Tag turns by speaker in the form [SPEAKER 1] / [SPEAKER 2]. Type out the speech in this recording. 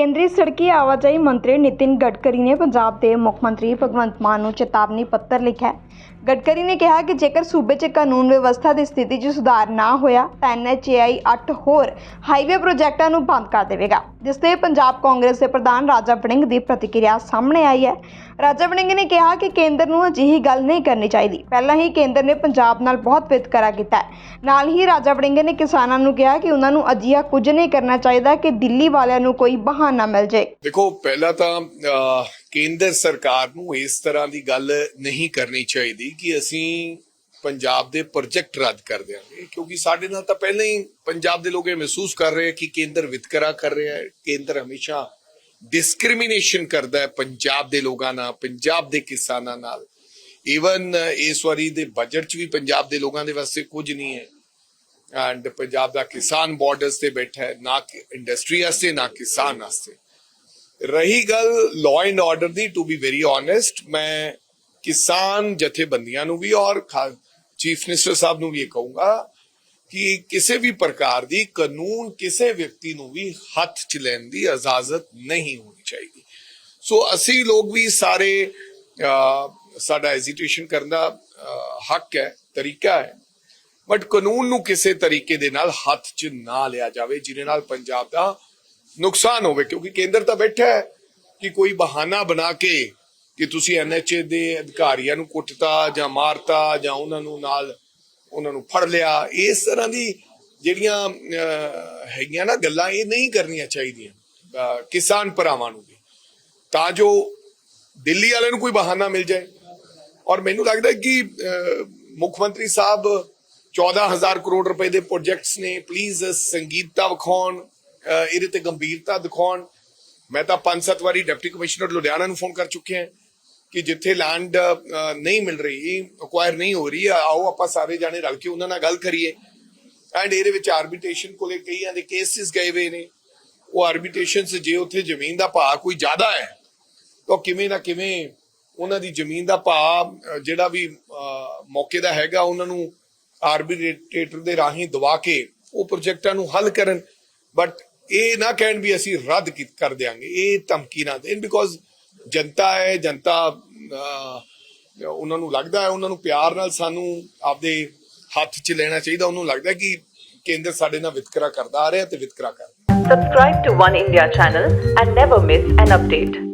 [SPEAKER 1] ਕੇਂਦਰੀ ਸੜਕੀ ਆਵਾਜਾਈ ਮੰਤਰੀ ਨਿਤਿਨ ਗਡਕਰੀ ਨੇ ਪੰਜਾਬ ਦੇ ਮੁੱਖ ਮੰਤਰੀ ਭਗਵੰਤ ਮਾਨ ਨੂੰ ਚੇਤਾਵਨੀ ਪੱਤਰ ਲਿਖਿਆ ਗਡਕਰੀ ਨੇ ਕਿਹਾ ਕਿ ਜੇਕਰ ਸੂਬੇ 'ਚ ਕਾਨੂੰਨ ਵਿਵਸਥਾ ਦੀ ਸਥਿਤੀ 'ਚ ਸੁਧਾਰ ਨਾ ਹੋਇਆ, ਤਾਂ ਐਨਐਚਏਆਈ 8 ਹੋਰ ਹਾਈਵੇ ਪ੍ਰੋਜੈਕਟਾਂ ਨੂੰ ਬੰਦ ਕਰ ਦੇਵੇਗਾ। ਜਿਸ ਤੇ ਪੰਜਾਬ ਕਾਂਗਰਸ ਦੇ ਪ੍ਰਧਾਨ ਰਾਜਾ ਵੜਿੰਗ ਦੀ ਪ੍ਰਤੀਕਿਰਿਆ ਸਾਹਮਣੇ ਆਈ ਹੈ। ਰਾਜਾ ਵੜਿੰਗ ਨੇ ਕਿਹਾ ਕਿ ਕੇਂਦਰ ਨੂੰ ਅਜਿਹੀ ਗੱਲ ਨਹੀਂ ਕਰਨੀ ਚਾਹੀਦੀ। ਪਹਿਲਾਂ ਹੀ ਕੇਂਦਰ ਨੇ ਪੰਜਾਬ ਨਾਲ ਬਹੁਤ ਵਿਤਕਰਾ ਕੀਤਾ ਹੈ। ਨਾਲ ਹੀ ਰਾਜਾ ਵੜਿੰਗ ਨੇ ਕਿਸਾਨਾਂ ਨੂੰ ਕਿਹਾ ਕਿ ਉਹਨਾਂ ਨੂੰ ਅਜਿਹਾ ਕੁਝ ਨਹੀਂ ਕਰਨਾ ਚਾਹੀਦਾ ਕਿ ਦਿੱਲੀ ਵਾਲਿਆਂ ਨੂੰ ਕੋਈ ਬਹਾਨਾ ਮਿਲ ਜਾਏ
[SPEAKER 2] ਦੇਖੋ, ਪਹਿਲਾਂ ਤਾਂ ਕੇਂਦਰ ਸਰਕਾਰ ਨੂੰ ਇਸ ਤਰ੍ਹਾਂ ਦੀ ਗੱਲ ਨਹੀਂ ਕਰਨੀ ਚਾਹੀਦੀ ਕਿ ਅਸੀਂ ਪੰਜਾਬ ਦੇ ਪ੍ਰੋਜੈਕਟ ਰੱਦ ਕਰ ਦਿਆਂਗੇ। ਕਿਉਂਕਿ ਸਾਡੇ ਨਾਲ ਤਾਂ ਪਹਿਲਾਂ ਹੀ ਪੰਜਾਬ ਦੇ ਲੋਕ ਇਹ ਮਹਿਸੂਸ ਕਰ ਰਹੇ ਆ ਕਿ ਕੇਂਦਰ ਵਿਤਕਰਾ ਕਰ ਰਿਹਾ ਹੈ, ਕੇਂਦਰ ਹਮੇਸ਼ਾ ਡਿਸਕ੍ਰਿਮੀਨੇਸ਼ਨ ਕਰਦਾ ਹੈ ਪੰਜਾਬ ਦੇ ਲੋਕਾਂ ਨਾਲ, ਪੰਜਾਬ ਦੇ ਕਿਸਾਨਾਂ ਨਾਲ। ਈਵਨ ਇਸ ਵਾਰੀ ਦੇ ਬਜਟ 'ਚ ਵੀ ਪੰਜਾਬ ਦੇ ਲੋਕਾਂ ਦੇ ਵਾਸਤੇ ਕੁਝ ਨਹੀਂ ਹੈ। ਐਂਡ ਪੰਜਾਬ ਦਾ ਕਿਸਾਨ ਬਾਰਡਰਸ ਤੇ ਬੈਠਾ ਹੈ, ਨਾ ਇੰਡਸਟਰੀ ਵਾਸਤੇ, ਨਾ ਕਿਸਾਨ ਵਾਸਤੇ। ਰਹੀ ਗੱਲ ਲਾਅ ਐਂਡ ਆਰਡਰ ਦੀ ਟੂ ਬੀ ਵੈਰੀ ਓਨੈਸਟ ਮੈਂ ਕਿਸਾਨ ਜਥੇਬੰਦੀਆਂ ਨੂੰ ਵੀ ਔਰ ਚੀਫ ਮਿਨਿਸਟਰ ਸਾਹਿਬ ਨੂੰ ਵੀ ਇਹ ਕਹੂੰਗਾ ਕਿ ਕਿਸੇ ਵੀ ਪ੍ਰਕਾਰ ਦੀ ਕਾਨੂੰਨ ਕਿਸੇ ਵਿਅਕਤੀ ਨੂੰ ਵੀ ਹੱਥ ਚ ਲੈਣ ਦੀ ਇਜਾਜ਼ਤ ਨਹੀਂ ਹੋਣੀ ਚਾਹੀਦੀ। ਸੋ ਅਸੀਂ ਲੋਕ ਵੀ ਸਾਰੇ ਅਹ, ਸਾਡਾ ਐਜੀਟੇਸ਼ਨ ਕਰਨ ਦਾ ਹੱਕ ਹੈ ਤਰੀਕਾ ਹੈ। ਬਟ ਕਾਨੂੰਨ ਨੂੰ ਕਿਸੇ ਤਰੀਕੇ ਦੇ ਨਾਲ ਹੱਥ 'ਚ ਨਾ ਲਿਆ ਜਾਵੇ ਜਿਹਦੇ ਨਾਲ ਪੰਜਾਬ ਦਾ ਨੁਕਸਾਨ ਹੋਵੇ। ਕਿਉਂਕਿ ਕੇਂਦਰ ਤਾਂ ਬੈਠਾ ਹੈ ਕਿ ਕੋਈ ਬਹਾਨਾ ਬਣਾ ਕੇ ਕਿ ਤੁਸੀਂ ਐਨਐਚਏ ਦੇ ਅਧਿਕਾਰੀਆਂ ਨੂੰ ਕੁੱਟਤਾ ਜਾਂ ਮਾਰਤਾ ਜਾਂ ਉਹਨਾਂ ਨੂੰ ਨਾਲ ਉਹਨਾਂ ਨੂੰ ਫੜ ਲਿਆ, ਇਸ ਤਰ੍ਹਾਂ ਦੀ ਜਿਹੜੀਆਂ ਹੈਗੀਆਂ ਨਾ ਗੱਲਾਂ, ਇਹ ਨਹੀਂ ਕਰਨੀਆਂ ਚਾਹੀਦੀਆਂ ਕਿਸਾਨ ਭਰਾਵਾਂ ਨੂੰ ਵੀ। ਤਾਂ ਜੋ ਦਿੱਲੀ ਵਾਲਿਆਂ ਨੂੰ ਕੋਈ ਬਹਾਨਾ ਮਿਲ ਜਾਏ। ਔਰ ਮੈਨੂੰ ਲੱਗਦਾ ਕਿ ਮੁੱਖ ਮੰਤਰੀ ਸਾਹਿਬ 14000 ਕਰੋੜ ਰੁਪਏ ਦੇ ਪ੍ਰੋਜੈਕਟਸ ਨੇ ਪਲੀਜ਼ ਸੰਗੀਤਤਾ ਵਿਖਾਉਣ ਇਹਦੇ ਤੇ ਗੰਭੀਰਤਾ ਦਿਖਾਉਣ। ਮੈਂ ਤਾਂ ਪੰਜ ਸੱਤ ਵਾਰੀ ਡਿਪਟੀ ਕਮਿਸ਼ਨਰ ਲੁਧਿਆਣਾ ਨੂੰ ਫੋਨ ਕਰ ਚੁੱਕਿਆ। ਹਾਂ ਕਿ ਜਿੱਥੇ ਲੈਂਡ ਨਹੀਂ ਮਿਲ ਰਹੀ ਅਕਵਾਇਰ ਨਹੀਂ ਹੋ ਰਹੀ ਆਓ ਆਪਾਂ ਸਾਰੇ ਜਾਣੇ ਰਲ ਕੇ ਉਹਨਾਂ ਨਾਲ ਗੱਲ ਕਰੀਏ। ਐਂਡ ਇਹਦੇ ਵਿੱਚ ਆਰਬਿਟ੍ਰੇਸ਼ਨ ਕੋਲੇ ਕਈਆਂ ਦੇ ਕੇਸਿਸ ਗਏ ਹੋਏ ਨੇ। ਉਹ ਆਰਬਿਟ੍ਰੇਸ਼ਨ ਸੇ ਜੇ ਉੱਥੇ ਜ਼ਮੀਨ ਦਾ ਭਾਅ ਕੋਈ ਜ਼ਿਆਦਾ ਹੈ ਤਾਂ ਕਿਵੇਂ ਨਾ ਕਿਵੇਂ ਉਹਨਾਂ ਦੀ ਜ਼ਮੀਨ ਦਾ ਭਾਅ ਅਹ, ਜਿਹੜਾ ਵੀ ਮੌਕੇ ਦਾ ਹੈਗਾ ਉਹਨਾਂ ਨੂੰ ਆਰਬਿਟ੍ਰੇਟਰ ਦੇ ਰਾਹੀਂ ਦਵਾ ਕੇ ਉਹ ਪ੍ਰੋਜੈਕਟਾਂ ਨੂੰ ਹੱਲ ਕਰਨ। ਬਟ ਇਹ ਨਾ ਕਹਿਣ ਵੀ ਅਸੀਂ ਰੱਦ ਕਰ ਦਿਆਂਗੇ ਇਹ ਧਮਕੀ ਨਾ ਦੇਣ ਬਿਕੋਜ਼ ਜਨਤਾ ਹੈ, ਜਨਤਾ ਉਹਨਾਂ ਨੂੰ ਲੱਗਦਾ ਹੈ, ਉਹਨਾਂ ਨੂੰ ਪਿਆਰ ਨਾਲ ਸਾਨੂੰ ਆਪਦੇ ਹੱਥ 'ਚ ਲੈਣਾ ਚਾਹੀਦਾ, ਉਹਨੂੰ ਲੱਗਦਾ ਕਿ ਕੇਂਦਰ ਸਾਡੇ ਨਾਲ ਵਿਤਕਰਾ ਕਰਦਾ ਆ ਰਿਹਾ ਤੇ ਵਿਤਕਰਾ ਕਰ
[SPEAKER 3] Subscribe to One India channel and never miss an update.